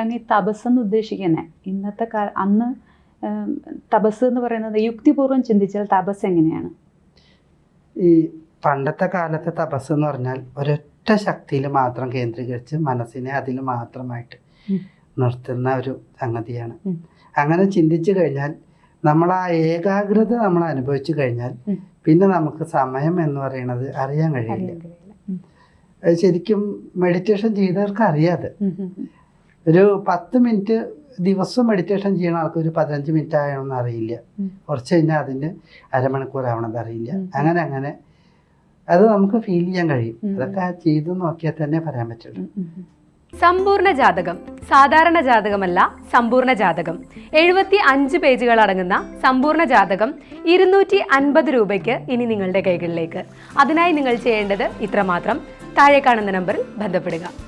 അല്ല ഈ തപസ് എന്ന് ഉദ്ദേശിക്കുന്നത് ഇന്നത്തെ കാല അന്ന് തപസ് എന്ന് പറയുന്നത് യുക്തിപൂർവം ചിന്തിച്ചാൽ തപസ് എങ്ങനെയാണ്? ഈ പണ്ടത്തെ കാലത്തെ തപസ് എന്ന് പറഞ്ഞാൽ ഒരൊറ്റ ശക്തിയിൽ മാത്രം കേന്ദ്രീകരിച്ച് മനസ്സിനെ അതിൽ മാത്രമായിട്ട്. നിർത്തുന്ന ഒരു സംഗതിയാണ്. അങ്ങനെ ചിന്തിച്ചു കഴിഞ്ഞാൽ നമ്മൾ ആ ഏകാഗ്രത നമ്മൾ അനുഭവിച്ചു കഴിഞ്ഞാൽ പിന്നെ നമുക്ക് സമയം എന്ന് പറയുന്നത് അറിയാൻ കഴിയില്ല. ശരിക്കും മെഡിറ്റേഷൻ ചെയ്തവർക്ക് അറിയാതെ. ഒരു പത്ത് മിനിറ്റ് ദിവസം മെഡിറ്റേഷൻ ചെയ്യുന്ന ആൾക്ക് ഒരു പതിനഞ്ച് മിനിറ്റ് ആയണമെന്ന് അറിയില്ല. കുറച്ച് കഴിഞ്ഞാൽ അതിന് അരമണിക്കൂർ ആവണമെന്ന് അറിയില്ല. അങ്ങനെ അങ്ങനെ. അത് നമുക്ക് ഫീൽ ചെയ്യാൻ കഴിയും. അതൊക്കെ ചെയ്ത് നോക്കിയാൽ തന്നെ പറയാൻ പറ്റുള്ളൂ. സമ്പൂർണ ജാതകം സാധാരണ ജാതകമല്ല സമ്പൂർണ ജാതകം. എഴുപത്തി അഞ്ച് പേജുകൾ അടങ്ങുന്ന സമ്പൂർണ ജാതകം ഇരുന്നൂറ്റി അൻപത് രൂപയ്ക്ക് ഇനി നിങ്ങളുടെ കൈകളിലേക്ക്. അതിനായി നിങ്ങൾ ചെയ്യേണ്ടത് ഇത്രമാത്രം. താഴെ കാണുന്ന നമ്പറിൽ ബന്ധപ്പെടുക.